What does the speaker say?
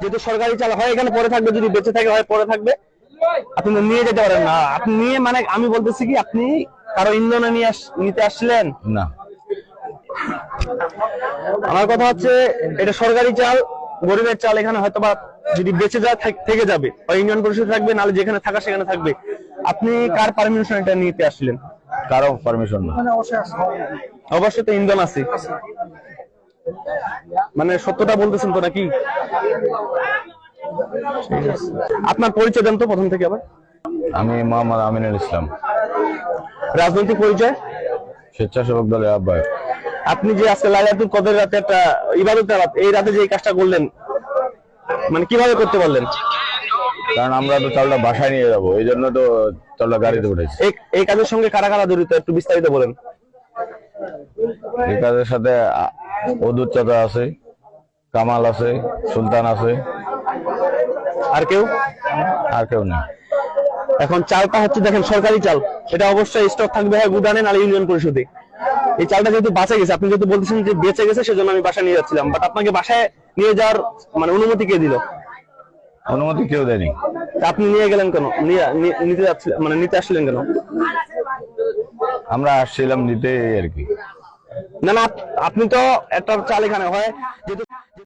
যেহেতু সরকারি চাল হয় এখানে পরে থাকবে যদি বেঁচে থাকে হয় পরে থাকবে। আপনি নিয়ে যেতে পারেন না। আপনি নিয়ে মানে আমি বলতেছি কি আপনি কারও ইন্ধনে নিয়ে আস- নিতে আসছিলেন না। আমার কথা হচ্ছে এটা সরকারি চাল গরিবের চাল এখানে হয়তো বা যদি বেঁচে যায় থেকে যাবে। হয় ইউনিয়ন পরিষদ থাকবে নাহলে যেখানে থাকা সেখানে থাকবে। আপনি কার পারমিশন এটা নিতে আসলেন? কারও পারমিশন না। অবশ্যই তো ইন্ধন আছে। মানে সত্যটা বলতেছেন তো নাকি? আপনার পরিচয় দেন তো প্রথম থেকে আবার। আমি মোহাম্মদ আমিনুল ইসলাম। রাজনৈতিক পরিচয়? স্বেচ্ছাসেবক দলের আহ্বায়ক। আপনি যে আজকে লাইলাতুল কদর রাতে একটা ইবাদতের রাত এই রাতে যে কাজটা করলেন মানে কীভাবে করতে পারলেন? কারণ আমরা তো চালটা বাসায় নিয়ে যাব এই জন্য তো চালটা গাড়িতে উঠেছি। এই এই কাজের সঙ্গে কারা কারা জড়িত একটু বিস্তারিত বলেন। এই কাজের সাথে অদূর চাচা আছে কামাল আছে সুলতান আছে। আর কেউ? আর কেউ নেই। এখন চালটা হচ্ছে দেখেন সরকারি চাল। এটা অবশ্যই স্টক থাকবে হয় গুদানে নাহলে ইউনিয়ন পরিষদে। এই চালটা যেহেতু বাঁচে গেছে আপনি যেহেতু বলতেছেন যে বেঁচে গেছে সেজন্য আমি বাসায় নিয়ে যাচ্ছিলাম। বাট আপনাকে বাসায় নিয়ে যাওয়ার মানে অনুমতি কে দিল? অনুমতি কেউ দেয়নি। আপনি নিয়ে গেলেন কেন? নিয়ে- নি- নিতে যাচ্ছিলেন মানে নিতে আসছিলেন কেন? আমরা আসছিলাম নিতে আর কি। না না আপনি তো একটা চাল এখানে হয় যেহেতু